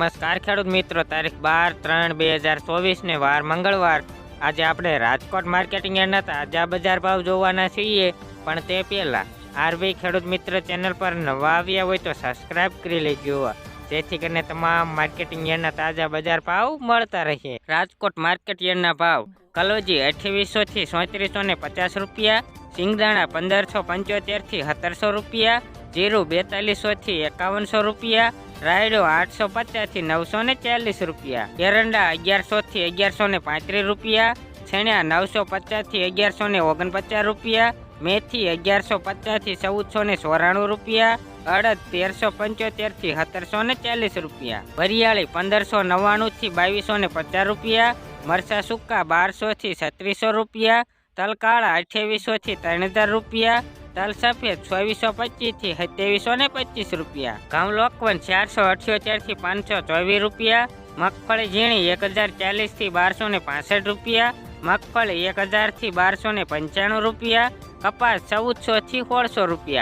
નમસ્કાર ખેડૂત મિત્રો, તારીખ બાર ત્રણ બે હજાર ચોવીસને વાર મંગળવાર. આજે આપણે રાજકોટ માર્કેટિંગ યાર્ડના તાજા બજાર ભાવ જોવાના છીએ, પણ તે પહેલાં આરબી ખેડૂત મિત્ર ચેનલ પર નવા આવ્યા હોય તો સબસ્ક્રાઇબ કરી લેજો. જેથી કરીને તમામ માર્કેટિંગ યાર્ડના તાજા બજાર ભાવ મળતા રહે. રાજકોટ માર્કેટ યાર્ડના ભાવ, કલોજી અઠ્યાવીસો થી સોત્રીસો ને પચાસ રૂપિયા, સિંગદાણા પંદરસો પંચોતેરથી સત્તરસો રૂપિયા જીરું બેતાલીસો થી એકાવનસો રૂપિયા, રાયડો આઠસો પચાસથી નવસો ને ચાલીસ રૂપિયા, એરંડા અગિયારસો થી અગિયારસો ને પાંત્રીસ રૂપિયા છેણ્યા નવસો પચાસથી અગિયારસો ને ઓગણપચાસ રૂપિયા, મેથી અગિયારસો પચાસથી ચૌદસો ને ચોરાણું રૂપિયા, અડદ તેરસો પંચોતેરથી સત્તરસો ને ચાલીસ રૂપિયા, વરિયાળી પંદરસો નવ્વાણું થી બાવીસો ને પચાસ રૂપિયા, મરચા સૂકા બારસો થી છત્રીસો રૂપિયા, તલકાળા અઠ્યાવીસો થી ત્રણ હજાર રૂપિયા તલ સફેદ ચોવીસો પચીસથી સત્યાવીસો ને પચીસ રૂપિયા. ઘઉં લોકવન ચારસો અઠ્યોતેરથી પાંચસો ચોવીસ રૂપિયા. મગફળી ઝીણી એક હજાર ચાલીસથી બારસો ને પાસઠ રૂપિયા. મગફળી એક હજારથી બારસો ને પંચાણું રૂપિયા. કપાસ ચૌદસો થી સોળસો રૂપિયા.